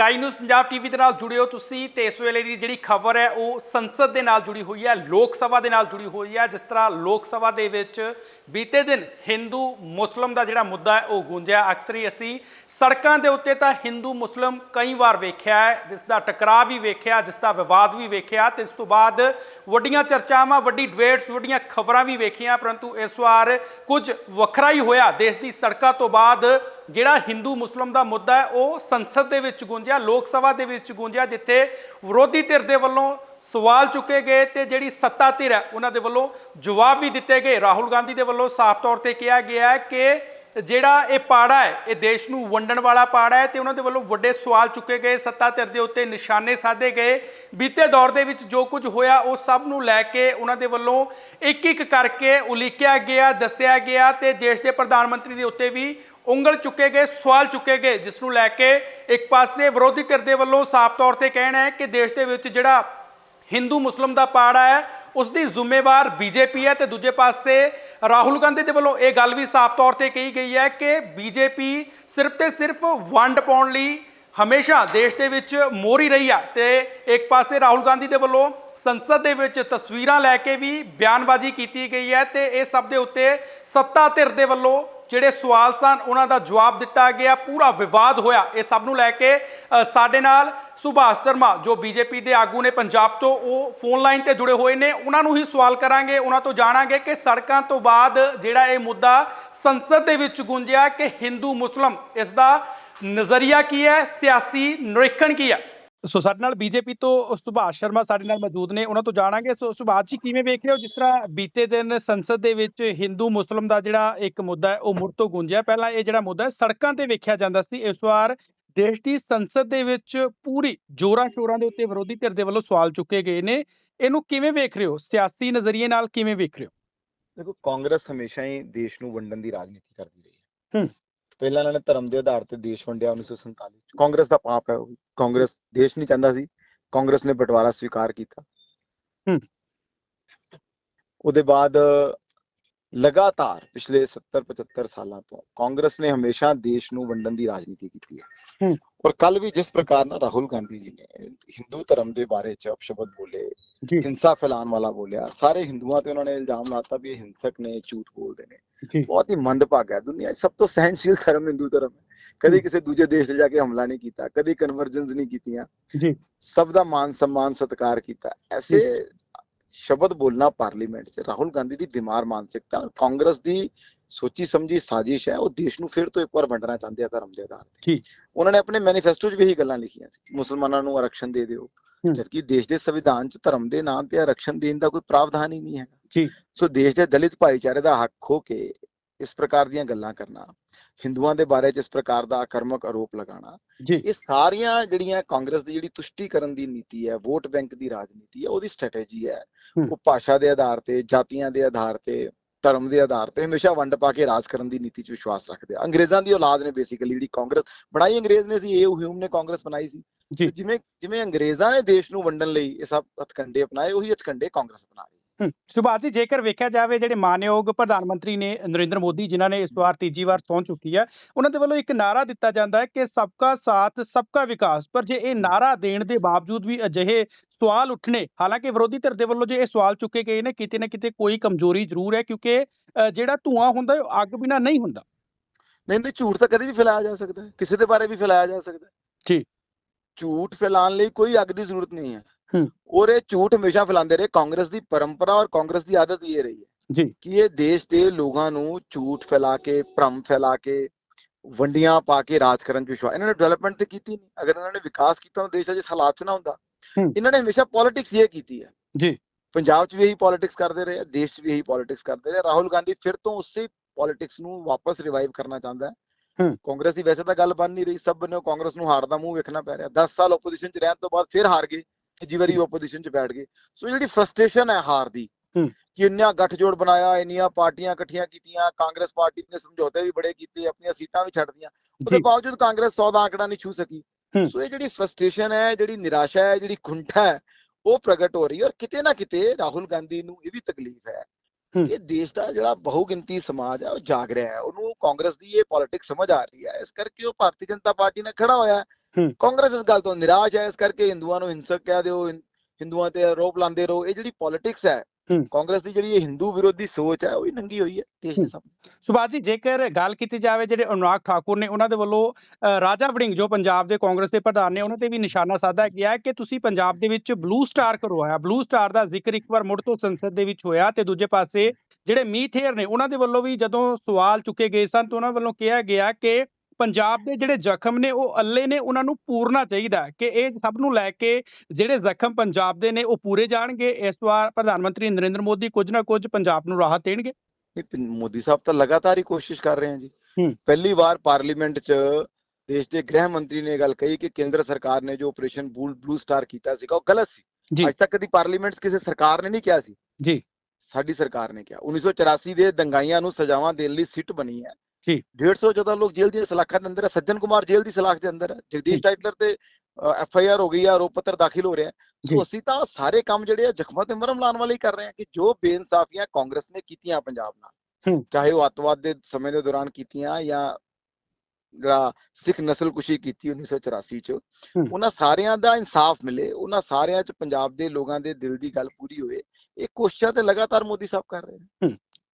Sky news Punjab TV ਦੇ ਨਾਲ ਜੁੜੇ ਹੋ ਤੁਸੀਂ ਤੇ ਇਸ ਵੇਲੇ ਦੀ ਜਿਹੜੀ ਖਬਰ ਹੈ, ਉਹ ਸੰਸਦ ਦੇ ਨਾਲ ਜੁੜੀ ਹੋਈ ਹੈ, ਲੋਕ ਸਭਾ ਦੇ ਨਾਲ ਜੁੜੀ ਹੋਈ ਹੈ। ਜਿਸ ਤਰ੍ਹਾਂ ਲੋਕ ਸਭਾ ਦੇ ਵਿੱਚ ਬੀਤੇ ਦਿਨ ਹਿੰਦੂ ਮੁਸਲਮ ਦਾ ਜਿਹੜਾ ਮੁੱਦਾ ਹੈ, ਉਹ ਗੂੰਜਿਆ। ਅਕਸਰ ਹੀ ਅਸੀਂ ਸੜਕਾਂ ਦੇ ਉੱਤੇ ਤਾਂ ਹਿੰਦੂ ਮੁਸਲਮ ਕਈ ਵਾਰ ਵੇਖਿਆ ਹੈ, ਜਿਸ ਦਾ ਟਕਰਾਅ ਵੀ ਵੇਖਿਆ, ਜਿਸ ਦਾ ਵਿਵਾਦ ਵੀ ਵੇਖਿਆ ਤੇ ਇਸ ਤੋਂ ਬਾਅਦ ਵੱਡੀਆਂ ਚਰਚਾਵਾਂ, ਵੱਡੀ ਡਿਬੇਟਸ ਵੱਡੀਆਂ ਖਬਰਾਂ ਵੀ ਵੇਖੀਆਂ, ਪਰੰਤੂ ਇਸ ਵਾਰ ਕੁਝ ਵੱਖਰਾ ਹੀ ਹੋਇਆ। ਦੇਸ਼ ਦੀ ਸੜਕਾਂ ਤੋਂ ਬਾਅਦ ਜਿਹੜਾ ਹਿੰਦੂ ਮੁਸਲਮ ਦਾ ਮੁੱਦਾ ਹੈ, ਉਹ ਸੰਸਦ ਦੇ ਵਿੱਚ ਗੂੰਜਿਆ, ਲੋਕ ਸਭਾ ਦੇ ਵਿੱਚ ਗੂੰਜਿਆ, ਜਿੱਥੇ ਵਿਰੋਧੀ ਧਿਰ ਦੇ ਵੱਲੋਂ ਸਵਾਲ ਚੁੱਕੇ ਗਏ ਤੇ ਜਿਹੜੀ ਸੱਤਾ ਧਿਰ ਹੈ, ਉਹਨਾਂ ਦੇ ਵੱਲੋਂ ਜਵਾਬ ਵੀ ਦਿੱਤੇ ਗਏ। ਰਾਹੁਲ ਗਾਂਧੀ ਦੇ ਵੱਲੋਂ ਸਾਫ਼ ਤੌਰ ਤੇ ਕਿਹਾ ਗਿਆ ਕਿ ਜਿਹੜਾ ਇਹ ਪਾੜਾ ਹੈ, ਇਹ ਦੇਸ਼ ਨੂੰ ਵੰਡਣ ਵਾਲਾ ਪਾੜਾ ਹੈ ਤੇ ਉਹਨਾਂ ਦੇ ਵੱਲੋਂ ਵੱਡੇ ਸਵਾਲ ਚੁੱਕੇ ਗਏ। ਸੱਤਾ ਧਿਰ ਦੇ ਉੱਤੇ ਨਿਸ਼ਾਨੇ ਸਾਧੇ ਗਏ। ਬੀਤੇ ਦੌਰ ਦੇ ਵਿੱਚ ਜੋ ਕੁਝ ਹੋਇਆ, ਉਹ ਸਭ ਨੂੰ ਲੈ ਕੇ ਉਹਨਾਂ ਦੇ ਵੱਲੋਂ ਇੱਕ ਇੱਕ ਕਰਕੇ ਉਲੀਕਿਆ ਗਿਆ, ਦੱਸਿਆ ਗਿਆ ਤੇ ਦੇਸ਼ ਦੇ ਪ੍ਰਧਾਨ ਮੰਤਰੀ ਦੇ ਉੱਤੇ ਵੀ ਉਂਗਲ ਚੁੱਕੇ ਗਏ, ਸਵਾਲ ਚੁੱਕੇ ਗਏ ਜਿਸ ਨੂੰ ਲੈ ਕੇ ਇੱਕ ਪਾਸੇ ਵਿਰੋਧੀ ਧਿਰ ਦੇ ਵੱਲੋਂ ਸਾਫ਼ ਤੌਰ ਤੇ ਕਹਿਣਾ ਹੈ ਕਿ ਦੇਸ਼ ਦੇ ਵਿੱਚ ਜਿਹੜਾ ਹਿੰਦੂ ਮੁਸਲਮ ਦਾ ਪਾੜਾ ਹੈ ਉਸ ਦੀ ਜ਼ਿੰਮੇਵਾਰ ਬੀਜੇਪੀ ਹੈ ਤੇ ਦੂਜੇ ਪਾਸੇ ਰਾਹੁਲ ਗਾਂਧੀ ਦੇ ਵੱਲੋਂ ਇਹ ਗੱਲ ਵੀ ਸਾਫ਼ ਤੌਰ ਤੇ ਕਹੀ ਗਈ ਹੈ ਕਿ ਬੀਜੇਪੀ ਸਿਰਫ ਤੇ ਸਿਰਫ ਵੰਡ ਪਾਉਣ ਲਈ ਹਮੇਸ਼ਾ ਦੇਸ਼ ਦੇ ਵਿੱਚ ਮੋਰੀ ਰਹੀ ਆ ਤੇ ਇੱਕ ਪਾਸੇ ਰਾਹੁਲ ਗਾਂਧੀ ਦੇ ਵੱਲੋਂ ਸੰਸਦ ਦੇ ਵਿੱਚ ਤਸਵੀਰਾਂ ਲੈ ਕੇ ਵੀ ਬਿਆਨਬਾਜ਼ੀ ਕੀਤੀ ਗਈ ਹੈ ਤੇ ਇਹ ਸਭ ਦੇ ਉੱਤੇ ਸੱਤਾ ਧਿਰ ਦੇ ਵੱਲੋਂ ਜਿਹੜੇ ਸਵਾਲ ਸਨ, ਉਹਨਾਂ ਦਾ ਜਵਾਬ ਦਿੱਤਾ ਗਿਆ, ਪੂਰਾ ਵਿਵਾਦ ਹੋਇਆ। ਇਹ ਸਭ ਨੂੰ ਲੈ ਕੇ ਸਾਡੇ ਨਾਲ ਸੁਭਾਸ਼ ਸ਼ਰਮਾ, ਜੋ ਬੀਜੇਪੀ ਦੇ ਆਗੂ ਨੇ ਪੰਜਾਬ ਤੋਂ, ਉਹ ਫੋਨ ਲਾਈਨ ਤੇ ਜੁੜੇ ਹੋਏ ਨੇ। ਉਹਨਾਂ ਨੂੰ ਹੀ ਸਵਾਲ ਕਰਾਂਗੇ, ਉਹਨਾਂ ਤੋਂ ਜਾਣਾਂਗੇ ਕਿ ਸੜਕਾਂ ਤੋਂ ਬਾਅਦ ਜਿਹੜਾ ਇਹ ਮੁੱਦਾ ਸੰਸਦ ਦੇ ਵਿੱਚ ਗੁੰਜਿਆ ਕਿ ਹਿੰਦੂ ਮੁਸਲਮ, ਇਸ ਦਾ ਨਜ਼ਰੀਆ ਕੀ ਹੈ, ਸਿਆਸੀ ਨਿਰੀਖਣ ਕੀ ਹੈ? ਸੋ ਸਾਡੇ ਨਾਲ ਬੀਜੇਪੀ ਤੋਂ ਸੁਭਾਸ਼ ਸ਼ਰਮਾ ਸਾਡੇ ਨਾਲ ਮੌਜੂਦ ਨੇ। ਉਹਨਾਂ ਤੋਂ ਜਾਣਾਂਗੇ। ਸੋ ਸੁਭਾਸ਼ ਜੀ ਕਿਵੇਂ ਵੇਖ ਰਹੇ ਹੋ? ਜਿਸ ਤਰ੍ਹਾਂ ਬੀਤੇ ਦਿਨ ਸੰਸਦ ਦੇ ਵਿੱਚ ਹਿੰਦੂ ਮੁਸਲਮ ਦਾ ਜਿਹੜਾ ਇੱਕ ਮੁੱਦਾ ਹੈ ਉਹ ਮੁੜ ਤੋਂ ਗੁੰਜਿਆ। ਪਹਿਲਾਂ ਇਹ ਜਿਹੜਾ ਮੁੱਦਾ ਸੜਕਾਂ ਤੇ ਵੇਖਿਆ ਜਾਂਦਾ ਸੀ। ਇਸ ਵਾਰ ਦੇਸ਼ ਦੀ ਸੰਸਦ ਦੇ ਵਿੱਚ ਪੂਰੀ ਜੋਰਾਂ ਸ਼ੋਰਾਂ ਦੇ ਉੱਤੇ ਵਿਰੋਧੀ ਧਿਰ ਦੇ ਵੱਲੋਂ ਸਵਾਲ ਚੁੱਕੇ ਗਏ ਨੇ। ਇਹਨੂੰ ਕਿਵੇਂ ਵੇਖ ਰਹੇ ਹੋ? ਸਿਆਸੀ ਨਜ਼ਰੀਏ ਨਾਲ ਕਿਵੇਂ ਵੇਖ ਰਹੇ ਹੋ? ਦੇਖੋ ਕਾਂਗਰਸ ਹਮੇਸ਼ਾ ਹੀ ਦੇਸ਼ ਨੂੰ ਵੰਡਣ ਦੀ ਰਾਜਨੀਤੀ ਕਰਦੀ ਰਹੀ ਹੈ। ਹੂੰ। ਪਹਿਲਾਂ ਇਹਨਾਂ ਨੇ ਧਰਮ ਦੇ ਆਧਾਰ ਤੇ ਦੇਸ਼ ਵੰਡਿਆ 1947 ਚ ਕਾਂਗਰਸ ਦਾ ਪਾਪ ਹੈ ਉਹ। ਕਾਂਗਰਸ ਦੇਸ਼ ਨਹੀਂ ਚਾਹੁੰਦਾ ਸੀ ਕਾਂਗਰਸ ਨੇ ਬਟਵਾਰਾ ਸਵੀਕਾਰ ਕੀਤਾ ਹੂੰ। ਉਹਦੇ ਬਾਅਦ ਲਗਾਤਾਰ ਪਿਛਲੇ 70 75 ਸਾਲਾਂ ਤੋਂ ਕਾਂਗਰਸ ਨੇ ਹਮੇਸ਼ਾ ਦੇਸ਼ ਨੂੰ ਵੰਡਣ ਦੀ ਰਾਜਨੀਤੀ ਕੀਤੀ ਹੈ ਹੂੰ। ਔਰ ਕੱਲ ਵੀ ਜਿਸ ਪ੍ਰਕਾਰ ਨਾਲ ਰਾਹੁਲ ਗਾਂਧੀ ਜੀ ਨੇ ਹਿੰਦੂ ਧਰਮ ਦੇ ਬਾਰੇ ਚ ਅਪਸ਼ਬਦ ਬੋਲੇ ਹਿੰਸਾ ਫੈਲਾਉਣ ਵਾਲਾ ਬੋਲਿਆ ਸਾਰੇ ਹਿੰਦੂਆਂ ਤੇ ਉਹਨਾਂ ਨੇ ਇਲਜ਼ਾਮ ਲਾਤਾ ਵੀ ਇਹ ਹਿੰਸਕ ਨੇ ਝੂਠ ਬੋਲਦੇ ਨੇ ਬਹੁਤ ਹੀ ਮੰਦਭਾਗਾ ਹੈ ਦੁਨੀਆ ਸਭ ਤੋਂ ਸਹਿਨਸ਼ੀਲ ਧਰਮ ਹਿੰਦੂ ਧਰਮ ਹੈ ਕਦੇ। ਕਿਸੇ ਦੂਜੇ ਦੇਸ਼ ਤੇ ਜਾ ਕੇ ਹਮਲਾ ਨਹੀਂ ਕੀਤਾ ਕਦੇ ਕਨਵਰਜਨਸ ਨਹੀਂ ਕੀਤੀਆਂ ਜੀ ਸਭ ਦਾ ਮਾਨ ਸਨਮਾਨ ਸਤਿਕਾਰ ਕੀਤਾ ਐਸੇ ਸ਼ਬਦ ਬੋਲਣਾ ਪਾਰਲੀਮੈਂਟ 'ਚ ਰਾਹੁਲ ਗਾਂਧੀ ਦੀ ਬਿਮਾਰ ਮਾਨਸਿਕਤਾ ਔਰ ਕਾਂਗਰਸ ਦੀ ਸੋਚੀ ਸਮਝੀ ਸਾਜ਼ਿਸ਼ ਹੈ ਉਹ ਦੇਸ਼ ਨੂੰ ਫਿਰ ਤੋਂ ਇੱਕ ਵਾਰ ਵੰਡਣਾ ਚਾਹੁੰਦੇ ਆ ਧਰਮ ਦੇ ਆਧਾਰ ਤੇ ਜੀ। ਉਹਨਾਂ ਨੇ ਆਪਣੇ ਮੈਨੀਫੈਸਟੋ 'ਚ ਵੀ ਇਹੀ ਗੱਲਾਂ ਲਿਖੀਆਂ ਸੀ ਮੁਸਲਮਾਨਾਂ ਨੂੰ ਆਰਕਸ਼ਣ ਦੇ ਦਿਓ। ਜਦਕਿ ਦੇਸ਼ ਦੇ ਸੰਵਿਧਾਨ 'ਚ ਧਰਮ ਦੇ ਨਾਮ ਤੇ ਆਰਕਸ਼ਣ ਦੇਣ ਦਾ ਕੋਈ ਪ੍ਰਾਵਧਾਨ ਹੀ ਨਹੀਂ ਹੈ ਜੀ। ਸੋ ਦੇਸ਼ ਦੇ ਦਲਿਤ ਭਾਈਚਾਰੇ ਦਾ ਹੱਕ ਖੋ ਕੇ ਇਸ ਪ੍ਰਕਾਰ ਦੀਆਂ ਗੱਲਾਂ ਕਰਨਾ ਹਿੰਦੂਆਂ ਦੇ ਬਾਰੇ ਚ ਇਸ ਪ੍ਰਕਾਰ ਦਾ ਆਕਰਮਕ ਆਰੋਪ ਲਗਾਉਣਾ ਇਹ ਸਾਰੀਆਂ ਜਿਹੜੀਆਂ ਕਾਂਗਰਸ ਦੀ ਜਿਹੜੀ ਤੁਸ਼ਟੀਕਰਨ ਦੀ ਨੀਤੀ ਹੈ ਵੋਟ ਬੈਂਕ ਦੀ ਰਾਜਨੀਤੀ ਹੈ ਉਹਦੀ ਸਟ੍ਰੈਟੇਜੀ ਹੈ। ਉਹ ਭਾਸ਼ਾ ਦੇ ਆਧਾਰ ਤੇ ਜਾਤੀਆਂ ਦੇ ਆਧਾਰ ਤੇ ਧਰਮ ਦੇ ਆਧਾਰ ਤੇ ਹਮੇਸ਼ਾ ਵੰਡ ਪਾ ਕੇ ਰਾਜ ਕਰਨ ਦੀ ਨੀਤੀ 'ਚ ਵਿਸ਼ਵਾਸ ਰੱਖਦੇ ਆ। ਅੰਗਰੇਜ਼ਾਂ ਦੀ ਔਲਾਦ ਨੇ ਬੇਸਿਕਲੀ ਜਿਹੜੀ ਕਾਂਗਰਸ ਬਣਾਈ ਅੰਗਰੇਜ਼ ਨੇ ਸੀ ਇਹ ਹਿਊਮ ਨੇ ਕਾਂਗਰਸ ਬਣਾਈ ਸੀ। ਜਿਵੇਂ ਜਿਵੇਂ ਅੰਗਰੇਜ਼ਾਂ ਨੇ ਦੇਸ਼ ਨੂੰ ਵੰਡਣ ਲਈ ਇਹ ਸਭ ਹਥਕੰਡੇ ਅਪਣਾਏ ਉਹੀ ਹਥਕੰਡੇ ਕਾਂਗਰਸ ਬਣਾ ਰਹੀ ਹੈ ਸੁਭਾਸ਼ ਜੀ ਜੇਕਰ ਵੇਖਿਆ ਜਾਵੇ ਜਿਹੜੇ ਮਾਨਯੋਗ ਪ੍ਰਧਾਨ ਮੰਤਰੀ ਨੇ ਨਰਿੰਦਰ ਮੋਦੀ ਜਿਨ੍ਹਾਂ ਨੇ ਇਸ ਵਾਰ ਤੀਜੀ ਵਾਰ ਸਹੁੰ ਚੁੱਕੀ ਹੈ ਉਹਨਾਂ ਦੇ ਵੱਲੋਂ ਇੱਕ ਨਾਰਾ ਦਿੱਤਾ ਜਾਂਦਾ ਹੈ ਕਿ ਸਬਕਾ ਸਾਥ ਸਬਕਾ ਵਿਕਾਸ ਪਰ ਜੇ ਇਹ ਨਾਰਾ ਦੇਣ ਦੇ ਬਾਵਜੂਦ ਵੀ ਅਜਿਹੇ ਸਵਾਲ ਉੱਠਣੇ ਹਾਲਾਂਕਿ ਵਿਰੋਧੀ ਧਿਰ ਦੇ ਵੱਲੋਂ ਜੇ ਇਹ ਸਵਾਲ ਚੁੱਕੇ ਗਏ ਨੇ ਕਿਤੇ ਨਾ ਕਿਤੇ ਕੋਈ ਕਮਜ਼ੋਰੀ ਜ਼ਰੂਰ ਹੈ ਕਿਉਂਕਿ ਜਿਹੜਾ ਧੂਆਂ ਹੁੰਦਾ ਉਹ ਅੱਗ ਬਿਨਾ ਨਹੀਂ ਹੁੰਦਾ। ਨਹੀਂ ਨਹੀਂ ਝੂਠ ਤਾਂ ਕਦੇ ਵੀ ਫੈਲਾਇਆ ਜਾ ਸਕਦਾ ਹੈ ਕਿਸੇ ਦੇ ਬਾਰੇ ਵੀ ਫੈਲਾਇਆ ਜਾ ਸਕਦਾ ਹੈ। ਜੀ। ਝੂਠ ਫੈਲਾਉਣ ਲਈ ਕੋਈ ਅੱਗ ਦੀ ਜ਼ਰੂਰਤ ਨਹੀਂ ਹੈ। ਔਰ ਇਹ ਝੂਠ ਹਮੇਸ਼ਾ ਫੈਲਾਉਂਦੇ ਰਹੇ। ਕਾਂਗਰਸ ਦੀ ਪਰੰਪਰਾ ਔਰ ਕਾਂਗਰਸ ਦੀ ਆਦਤ ਇਹ ਰਹੀ ਹੈ ਜੀ। ਕਿ ਇਹ ਦੇਸ਼ ਦੇ ਲੋਕਾਂ ਨੂੰ ਝੂਠ ਫੈਲਾ ਕੇ ਭਰਮ ਫੈਲਾ ਕੇ ਵੰਡੀਆਂ ਪਾ ਕੇ ਰਾਜ ਕਰਨ 'ਚ ਵਿਸ਼ਵਾਸ ਇਹਨਾਂ ਨੇ ਡਿਵੈਲਪਮੈਂਟ ਤੇ ਕੀਤੀ ਨਹੀਂ। ਅਗਰ ਇਹਨਾਂ ਨੇ ਵਿਕਾਸ ਕੀਤਾ ਤਾਂ ਦੇਸ਼ ਅਜੇ ਹਾਲਾਤ 'ਚ ਨਾ ਹੁੰਦਾ। ਹੂੰ। ਇਹਨਾਂ ਨੇ ਹਮੇਸ਼ਾ ਪੋਲਿਟਿਕਸ ਇਹ ਕੀਤੀ ਹੈ। ਜੀ। ਪੰਜਾਬ 'ਚ ਵੀ ਇਹੀ ਪੋਲਿਟਿਕਸ ਕਰਦੇ ਰਹੇ ਦੇਸ਼ 'ਚ ਵੀ ਇਹੀ ਪੋਲਿਟਿਕਸ ਕਰਦੇ ਰਹੇ। ਰਾਹੁਲ ਗਾਂਧੀ ਫਿਰ ਤੋਂ ਉਸੇ ਪੋਲਿਟਿਕਸ ਨੂੰ ਵਾਪਸ ਰਿਵਾਈਵ ਕਰਨਾ ਚਾਹੁੰਦਾ ਹੈ। ਹੂੰ। ਕਾਂਗਰਸ ਦੀ ਵੈਸੇ ਤਾਂ ਗੱਲ ਬਣ ਨਹੀਂ ਰਹੀ। ਸਭ ਬੰਨਿਓ ਕਾਂਗਰਸ ਨੂੰ ਹਾਰ ਦਾ ਮੂੰਹ ਵੇਖਣਾ ਪੈ ਰਿਹਾ। 10 ਸਾਲ ਆਪੋਜੀਸ਼ਨ 'ਚ ਰਹਿਣ ਤੋਂ ਬਾਅਦ ਫਿਰ ਹਾਰ ਗਏ। ਤੀਜੀ ਵਾਰੀ ਆਪੋਜੀਸ਼ਨ 'ਚ ਬੈਠ ਗਏ ਸੋ ਜਿਹੜੀ ਫਰਸਟ੍ਰੇਸ਼ਨ ਹੈ ਹਾਰ ਦੀ। ਕਿ ਇੰਨਾ ਗੱਠਜੋੜ ਬਣਾਇਆ ਇੰਨੀਆਂ ਪਾਰਟੀਆਂ ਇਕੱਠੀਆਂ ਕੀਤੀਆਂ ਕਾਂਗਰਸ ਪਾਰਟੀ ਨੇ ਸਮਝੌਤੇ ਵੀ ਬੜੇ ਕੀਤੇ ਆਪਣੀਆਂ ਸੀਟਾਂ ਵੀ ਛੱਡਦੀਆਂ ਉਹਦੇ ਬਾਵਜੂਦ ਕਾਂਗਰਸ 100 ਦਾ ਆંકੜਾ ਨਹੀਂ ਛੂ ਸਕੀ। ਸੋ ਇਹ ਜਿਹੜੀ ਫਰਸਟ੍ਰੇਸ਼ਨ ਹੈ ਜਿਹੜੀ ਨਿਰਾਸ਼ਾ ਹੈ ਜਿਹੜੀ ਕੁੰਠਾ ਹੈ ਉਹ ਪ੍ਰਗਟ ਹੋ ਰਹੀ ਹੈ ਔਰ ਕਿਤੇ ਨਾ ਕਿਤੇ ਰਾਹੁਲ ਗਾਂਧੀ ਨੂੰ ਇਹ ਵੀ ਤਕਲੀਫ ਹੈ। ਕਿ ਦੇਸ਼ ਦਾ ਜਿਹੜਾ ਬਹੁਗਿਣਤੀ ਸਮਾਜ ਹੈ ਉਹ ਜਾਗ ਰਿਹਾ ਹੈ ਉਹਨੂੰ ਕਾਂਗਰਸ ਦੀ ਇਹ ਪੋਲਿਟਿਕਸ ਸਮਝ ਆ ਰਹੀ ਹੈ ਇਸ ਕਰਕੇ ਉਹ ਭਾਰਤੀ ਜਨਤਾ ਪਾਰਟੀ ਨਾਲ ਖੜਾ ਹੋਇਆ ਹੂੰ। ਕਾਂਗਰਸ ਇਸ ਗੱਲ ਤੋਂ ਨਿਰਾਸ਼ ਹੈ ਇਸ ਕਰਕੇ ਹਿੰਦੂਆਂ ਨੂੰ ਹਿੰਸਕ ਕਹਿ ਦਿਓ ਹਿੰਦੂਆਂ ਤੇ ਆਰੋਪ ਲਾਉਂਦੇ ਰਹੋ ਇਹ ਜਿਹੜੀ ਪੋਲਿਟਿਕਸ ਹੈ। ਕਾਂਗਰਸ ਦੀ ਜਿਹੜੀ ਇਹ ਹਿੰਦੂ ਵਿਰੋਧੀ ਸੋਚ ਹੈ ਉਹ ਹੀ ਨੰਗੀ ਹੋਈ ਹੈ ਦੇਸ਼ ਦੇ। ਸਾਹਮਣੇ ਸੁਭਾਸ਼ ਜੀ ਜੇਕਰ ਗੱਲ ਕੀਤੀ ਜਾਵੇ ਜਿਹੜੇ ਅਨੁਰਾਗ ਠਾਕੁਰ ਨੇ ਉਹਨਾਂ ਦੇ ਵੱਲੋਂ ਰਾਜਾ ਵੜਿੰਗ ਜੋ ਪੰਜਾਬ ਦੇ ਕਾਂਗਰਸ ਦੇ ਪ੍ਰਧਾਨ ਨੇ ਉਹਨਾਂ ਤੇ ਵੀ ਨਿਸ਼ਾਨਾ ਸਾਧਾ ਗਿਆ ਹੈ ਕਿ ਤੁਸੀਂ ਪੰਜਾਬ ਦੇ ਵਿੱਚ ਬਲੂ ਸਟਾਰ ਕਰਵਾਇਆ ਬਲੂ ਸਟਾਰ ਦਾ ਜ਼ਿਕਰ ਇੱਕ ਵਾਰ ਮੁੜ ਤੋਂ ਸੰਸਦ ਦੇ ਵਿੱਚ ਹੋਇਆ ਤੇ ਦੂਜੇ ਪਾਸੇ ਜਿਹੜੇ ਮੀਥੇਰ ਨੇ ਉਹਨਾਂ ਦੇ ਵੱਲੋਂ ਵੀ ਜਦੋਂ ਸਵਾਲ ਚੁੱਕੇ ਗਏ ਸਨ ਤਾਂ ਉਹਨਾਂ ਵੱਲੋਂ ਕਿਹਾ ਗਿਆ ਕਿ ਪੰਜਾਬ ਦੇ ਜਿਹੜੇ ਜ਼ਖਮ ਨੇ ਉਹ ਅੱਲੇ ਨੇ ਉਹਨਾਂ ਨੂੰ ਪੂਰਨਾ ਚਾਹੀਦਾ ਕਿ ਇਹ ਸਭ ਨੂੰ ਲੈ ਕੇ ਜਿਹੜੇ ਜ਼ਖਮ ਪੰਜਾਬ ਦੇ ਨੇ ਉਹ ਪੂਰੇ ਜਾਣਗੇ। ਇਸ ਵਾਰ ਪ੍ਰਧਾਨ ਮੰਤਰੀ ਨਰਿੰਦਰ ਮੋਦੀ ਕੁਝ ਨਾ ਕੁਝ ਪੰਜਾਬ ਨੂੰ ਰਾਹਤ ਦੇਣਗੇ। ਮੋਦੀ ਸਾਹਿਬ ਤਾਂ ਲਗਾਤਾਰ ਹੀ ਕੋਸ਼ਿਸ਼ ਕਰ ਰਹੇ ਹਨ ਜੀ। ਪਹਿਲੀ ਵਾਰ ਪਾਰਲੀਮੈਂਟ 'ਚ ਦੇਸ਼ ਦੇ ਗ੍ਰਹਿ ਮੰਤਰੀ ਨੇ ਇਹ ਗੱਲ ਕਹੀ ਕਿ ਕੇਂਦਰ ਸਰਕਾਰ ਨੇ ਜੋ ਆਪਰੇਸ਼ਨ ਬਲੂ ਬਲੂ ਸਟਾਰ ਕੀਤਾ ਸੀਗਾ ਉਹ ਗਲਤ ਸੀ। ਅੱਜ ਤੱਕ ਕਦੀ ਪਾਰਲੀਮੈਂਟ 'ਚ ਕਿਸੇ ਸਰਕਾਰ ਨੇ ਨਹੀਂ ਕਿਹਾ ਸੀ। ਜੀ। ਸਾਡੀ ਸਰਕਾਰ ਨੇ ਕਿਹਾ। 1984 ਦੇ ਦੰਗਾਈਆਂ ਨੂੰ ਸਜ਼ਾਵਾਂ ਦੇਣ ਲਈ ਸਿੱਟ ਬਣੀ ਹੈ। ਜੀ। 150 ਜ਼ਿਆਦਾ ਲੋਕ ਜੇਲ੍ਹ ਦੀਆਂ ਸਲਾਖਾਂ ਦੇ ਅੰਦਰ ਹੈ ਸੱਜਣ ਕੁਮਾਰ ਜੇਲ੍ਹ ਦੀ ਸਲਾਖ ਦੇ ਅੰਦਰ ਹੈ ਜਗਦੀਸ਼। ਟਾਈਟਲਰ ਤੇ ਐਫ ਆਈ ਆਰ ਹੋ ਗਈ ਹੈ ਆਰੋਪ ਪੱਤਰ ਦਾਖਲ ਹੋ ਰਿਹਾ। ਸੋ ਅਸੀਂ ਤਾਂ ਸਾਰੇ ਕੰਮ ਜਿਹੜੇ ਆ ਜ਼ਖਮਾਂ ਤੇ ਮਰਮ ਲਾਉਣ ਵਾਲੇ ਹੀ ਕਰ ਰਹੇ ਹਾਂ ਕਿ ਜੋ ਬੇਇਨਸਾਫੀਆਂ ਕਾਂਗਰਸ ਨੇ ਕੀਤੀਆਂ ਪੰਜਾਬ ਨਾਲ। ਚਾਹੇ ਉਹ ਅੱਤਵਾਦ ਦੇ ਸਮੇਂ ਦੇ ਦੌਰਾਨ ਕੀਤੀਆਂ ਜਾਂ ਜਿਹੜਾ ਸਿੱਖ ਨਸਲਕੁਸ਼ੀ ਕੀਤੀ 1984 ਚ। ਉਹਨਾਂ ਸਾਰਿਆਂ ਦਾ ਇਨਸਾਫ ਮਿਲੇ ਉਹਨਾਂ ਸਾਰਿਆਂ ਚ ਪੰਜਾਬ ਦੇ ਲੋਕਾਂ ਦੇ ਦਿਲ ਦੀ ਗੱਲ ਪੂਰੀ ਹੋਏ ਇਹ ਕੋਸ਼ਿਸ਼ਾਂ ਤੇ ਲਗਾਤਾਰ ਮੋਦੀ ਸਾਹਿਬ ਕਰ ਰਹੇ ਨੇ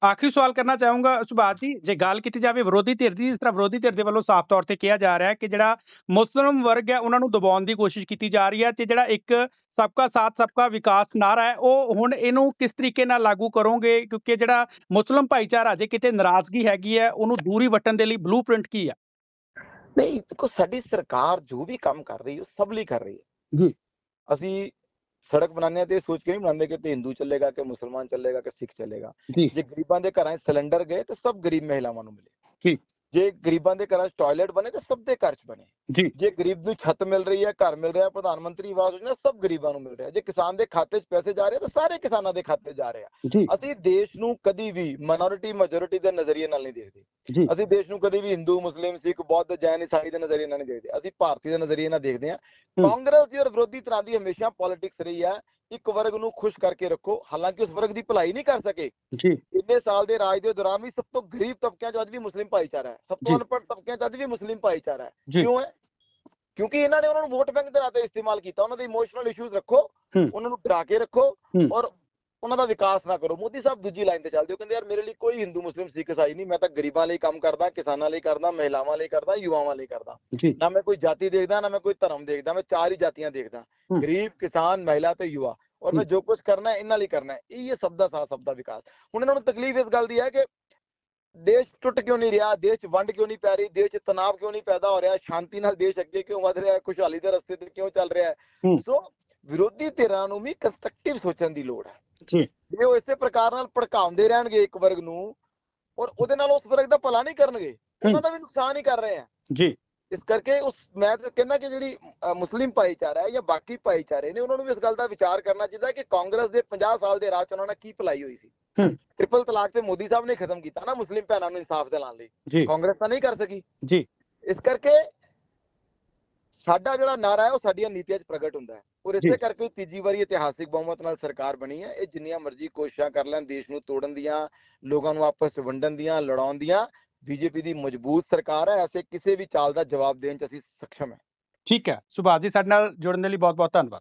ਆਖਰੀ ਸਵਾਲ ਕਰਨਾ ਚਾਹੂੰਗਾ ਸੁਭਾਸ਼ ਜੀ ਜੇ ਗੱਲ ਕੀਤੀ ਜਾਵੇ ਵਿਰੋਧੀ ਧਿਰ ਦੀ ਇਸ ਤਰ੍ਹਾਂ ਵਿਰੋਧੀ ਧਿਰ ਦੇ ਵੱਲੋਂ ਸਾਫ਼ ਤੌਰ ਤੇ ਕਿਹਾ ਜਾ ਰਿਹਾ ਹੈ ਕਿ ਜਿਹੜਾ ਮੁਸਲਮ ਵਰਗ ਹੈ ਉਹਨਾਂ ਨੂੰ ਦਬਾਉਣ ਦੀ ਕੋਸ਼ਿਸ਼ ਕੀਤੀ ਜਾ ਰਹੀ ਹੈ ਤੇ ਜਿਹੜਾ ਇੱਕ ਸਬਕਾ ਸਾਥ ਸਬਕਾ ਵਿਕਾਸ ਨਾਰਾ ਹੈ ਉਹ ਹੁਣ ਇਹਨੂੰ ਕਿਸ ਤਰੀਕੇ ਨਾਲ ਲਾਗੂ ਕਰੋਗੇ? ਕਿਉਂਕਿ ਜਿਹੜਾ ਮੁਸਲਮ ਭਾਈਚਾਰਾ ਜੇ ਕਿਤੇ ਨਾਰਾਜ਼ਗੀ ਹੈਗੀ ਹੈ ਉਹਨੂੰ ਦੂਰੀ ਵਟਣ ਦੇ ਲਈ ਬਲੂਪ੍ਰਿੰਟ ਕੀ ਹੈ? ਨਹੀਂ ਦੇਖੋ ਸਾਡੀ ਸਰਕਾਰ ਜੋ ਵੀ ਕੰਮ ਕਰ ਰਹੀ ਹੈ ਉਹ ਸਭ ਲਈ ਕਰ ਰਹੀ ਹੈ। ਜੀ। ਅਸੀਂ ਸੜਕ ਬਣਾਉਂਦੇ ਤੇ ਸੋਚ ਕੇ ਨਹੀਂ ਬਣਾਉਂਦੇ ਕਿ ਤੇ ਹਿੰਦੂ ਚੱਲੇਗਾ ਕਿ ਮੁਸਲਮਾਨ ਚੱਲੇਗਾ ਕਿ ਸਿੱਖ ਚੱਲੇਗਾ। ਜੀ। ਗਰੀਬਾਂ ਦੇ ਘਰਾਂ 'ਚ ਸਿਲੰਡਰ ਗਏ ਤੇ ਸਭ ਗਰੀਬ ਮਹਿਲਾਵਾਂ ਨੂੰ ਮਿਲੇ। ਜੀ। ਜੇ ਗਰੀਬਾਂ ਦੇ ਘਰਾਂ 'ਚ ਟਾਇਲਟ ਬਣੇ ਤੇ ਸਭ ਦੇ ਘਰ 'ਚ ਬਣੇ। ਜੀ। ਜੇ ਗਰੀਬ ਨੂੰ ਛੱਤ ਮਿਲ ਰਹੀ ਹੈ ਘਰ ਮਿਲ ਰਿਹਾ ਪ੍ਰਧਾਨ ਮੰਤਰੀ ਆਵਾਸ ਯੋਜਨਾ ਸਭ ਗਰੀਬਾਂ ਨੂੰ ਮਿਲ ਰਿਹਾ। ਜੇ ਕਿਸਾਨ ਦੇ ਖਾਤੇ 'ਚ ਪੈਸੇ ਜਾ ਰਹੇ ਆ ਤਾਂ ਸਾਰੇ ਕਿਸਾਨਾਂ ਦੇ ਖਾਤੇ ਜਾ ਰਹੇ ਆ। ਅਸੀਂ ਦੇਸ਼ ਨੂੰ ਕਦੀ ਵੀ ਮਾਈਨੋਰਿਟੀ ਮੈਜੋਰਿਟੀ ਦੇ ਨਜ਼ਰੀਏ ਨਾਲ ਨਹੀਂ ਦੇਖਦੇ। ਅਸੀਂ ਦੇਸ਼ ਨੂੰ ਕਦੀ ਵੀ ਹਿੰਦੂ ਮੁਸਲਿਮ ਸਿੱਖ ਬੌੱਧ ਜੈਨ ਈਸਾਈ ਦੇ ਨਜ਼ਰੀਏ ਨਾਲ ਨਹੀਂ ਦੇਖਦੇ। ਅਸੀਂ ਭਾਰਤੀ ਦੇ ਨਜ਼ਰੀਏ ਨਾਲ ਦੇਖਦੇ ਹਾਂ। ਹੂੰ। ਕਾਂਗਰਸ ਦੀ ਔਰ ਵਿਰੋਧੀ ਧਿਰਾਂ ਦੀ ਹਮੇਸ਼ਾ ਪੋਲਿਟਿਕਸ ਰਹੀ ਹੈ। ਇੱਕ ਵਰਗ ਨੂੰ ਖੁਸ਼ ਕਰਕੇ ਰੱਖੋ। ਹਾਲਾਂਕਿ ਉਸ ਵਰਗ ਦੀ ਭਲਾਈ ਨਹੀਂ ਕਰ ਸਕੇ। ਜੀ। ਇੰਨੇ ਸਾਲ ਦੇ ਰਾਜ ਦੇ ਦੌਰਾਨ ਵੀ ਸਭ ਤੋਂ ਗਰੀਬ ਤਬਕਿਆਂ 'ਚ ਅੱਜ ਵੀ ਮੁਸਲਿਮ ਭਾਈਚਾਰਾ ਹੈ। ਸਭ। ਤੋਂ ਅਨਪੜ੍ਹ ਤਬਕਿਆਂ 'ਚ ਅੱਜ ਵੀ ਮੁਸਲਿਮ ਭਾਈਚਾਰਾ ਹੈ। ਕਿਉਂ ਹੈ? ਕਿਉਂਕਿ ਇਹਨਾਂ ਨੇ ਉਹਨਾਂ ਨੂੰ ਵੋਟ ਬੈਂਕ ਦੇ ਨਾਤੇ ਇਸਤੇਮਾਲ ਕੀਤਾ। ਉਹਨਾਂ ਦੇ ਇਮੋਸ਼ਨਲ ਇਸ਼ੂਜ਼ ਰੱਖੋ। ਉਹਨਾਂ ਨੂੰ ਡਰਾ ਕੇ ਰੱਖੋ। ਔਰ ਉਹਨਾਂ ਦਾ ਵਿਕਾਸ ਨਾ ਕਰੋ। ਮੋਦੀ ਸਾਹਿਬ ਦੂਜੀ ਲਾਈਨ ਤੇ ਚੱਲਦੇ ਹੋ ਕਹਿੰਦੇ ਯਾਰ ਮੇਰੇ ਲਈ ਕੋਈ ਹਿੰਦੂ ਮੁਸਲਿਮ ਸਿੱਖ ਇਸਾਈ ਨਹੀਂ। ਮੈਂ ਤਾਂ ਗਰੀਬਾਂ ਲਈ ਕੰਮ ਕਰਦਾ ਕਿਸਾਨਾਂ ਲਈ ਕਰਦਾ ਮਹਿਲਾਵਾਂ ਲਈ ਕਰਦਾ ਯੁਵਾਵਾਂ ਲਈ ਕਰਦਾ। ਨਾ ਮੈਂ ਕੋਈ ਜਾਤੀ ਦੇਖਦਾ ਨਾ ਮੈਂ ਕੋਈ ਧਰਮ ਦੇਖਦਾ ਮੈਂ ਚਾਰ ਹੀ ਜਾਤੀਆਂ ਦੇਖਦਾ। ਗਰੀਬ ਕਿਸਾਨ ਮਹਿਲਾ ਤੇ ਯੁਵਾ। ਔਰ ਮੈਂ। ਜੋ ਕੁਝ ਕਰਨਾ ਹੈ ਇਹਨਾਂ ਲਈ ਕਰਨਾ ਹੈ। ਇਹ ਇਹ ਸਭ ਦਾ ਸਾਥ ਸਭ ਦਾ ਵਿਕਾਸ। ਹੁਣ ਇਹਨਾਂ ਨੂੰ ਤਕਲੀਫ ਇਸ ਗੱਲ ਦੀ ਹੈ ਕਿ ਦੇਸ਼ ਟੁੱਟ ਕਿਉਂ ਨਹੀਂ ਰਿਹਾ ਦੇਸ਼ ਵੰਡ ਕਿਉਂ ਨਹੀਂ ਪੈ ਰਹੀ ਦੇਸ਼ 'ਚ ਤਣਾਅ ਕਿਉਂ ਨਹੀਂ ਪੈਦਾ ਹੋ ਰਿਹਾ ਸ਼ਾਂਤੀ ਨਾਲ ਦੇਸ਼ ਅੱਗੇ ਕਿਉਂ ਵਧ ਰਿਹਾ ਹੈ ਖੁਸ਼ਹਾਲੀ ਦੇ ਰਸਤੇ ਤੇ ਕਿਉਂ ਚੱਲ ਰਿਹਾ ਹੂੰ। ਸੋ ਵਿਰੋਧੀ ਧਿਰਾਂ ਨੂੰ ਵੀ ਕੰਸਟਰਕਟਿਵ ਸੋਚਣ ਦੀ ਲੋੜ ਹੈ। ਜੀ। ਜੇ ਉਹ ਇਸੇ ਪ੍ਰਕਾਰ ਨਾਲ ਭੜਕਾਉਂਦੇ ਰਹਿਣਗੇ ਇੱਕ ਵਰਗ ਨੂੰ ਔਰ ਉਹਦੇ ਨਾਲ ਉਸ ਵਰਗ ਦਾ ਭਲਾ ਨਹੀਂ ਕਰਨਗੇ ਉਹਨਾਂ ਦਾ ਵੀ ਨੁਕਸਾਨ ਹੀ ਕਰ ਰਹੇ ਆ। ਜੀ। ਇਸ ਕਰਕੇ ਉਸ ਮੈਂ ਤਾਂ ਕਹਿੰਦਾ ਕਿ ਜਿਹੜੀ ਮੁਸਲਿਮ ਭਾਈਚਾਰਾ ਹੈ ਜਾਂ ਬਾਕੀ ਭਾਈਚਾਰੇ ਨੇ ਉਹਨਾਂ ਨੂੰ ਵੀ ਇਸ ਗੱਲ ਦਾ ਵਿਚਾਰ ਕਰਨਾ ਚਾਹੀਦਾ ਕਿ ਕਾਂਗਰਸ ਦੇ 50 ਸਾਲ ਦੇ ਰਾਜ ਚ ਉਹਨਾਂ ਨਾਲ ਕੀ ਭਲਾਈ ਹੋਈ ਸੀ। ਟ੍ਰਿਪਲ ਤਲਾਕ ਤੇ ਮੋਦੀ ਸਾਹਿਬ ਨੇ ਖਤਮ ਕੀਤਾ ਨਾ ਮੁਸਲਿਮ ਭੈਣਾਂ ਨੂੰ ਇਨਸਾਫ ਦਿਲਾਉਣ ਲਈ। ਕਾਂਗਰਸ ਤਾਂ ਨਹੀਂ ਕਰ ਸਕੀ। ਜੀ। ਇਸ ਕਰਕੇ ਸਾਡਾ ਜਿਹੜਾ ਨਾਰਾ ਹੈ ਉਹ ਸਾਡੀਆਂ ਨੀਤੀਆਂ 'ਚ ਪ੍ਰਗਟ ਹੁੰਦਾ ਹੈ। ਔਰ। ਇਸੇ ਕਰਕੇ ਤੀਜੀ ਵਾਰੀ ਇਤਿਹਾਸਿਕ ਬਹੁਮਤ ਨਾਲ ਸਰਕਾਰ ਬਣੀ ਹੈ। ਇਹ ਜਿੰਨੀਆਂ ਮਰਜ਼ੀ ਕੋਸ਼ਿਸ਼ਾਂ ਕਰ ਲੈਣ ਦੇਸ਼ ਨੂੰ ਤੋੜਨ ਦੀਆਂ ਲੋਕਾਂ ਨੂੰ ਆਪਸ 'ਚ ਵੰਡਣ ਦੀਆਂ ਲੜਾਉਣ ਦੀਆਂ ਬੀਜੇਪੀ ਦੀ ਮਜ਼ਬੂਤ ਸਰਕਾਰ ਹੈ। ਐਸੇ ਕਿਸੇ ਵੀ ਚਾਲ ਦਾ ਜਵਾਬ ਦੇਣ 'ਚ ਅਸੀਂ ਸક્ષਮ ਹੈ। ਠੀਕ ਹੈ। ਸੁਭਾਸ਼ ਜੀ ਸਾਡੇ ਨਾਲ ਜੁੜਨ ਦੇ ਲਈ ਬਹੁਤ ਬਹੁਤ ਧੰਨਵਾਦ।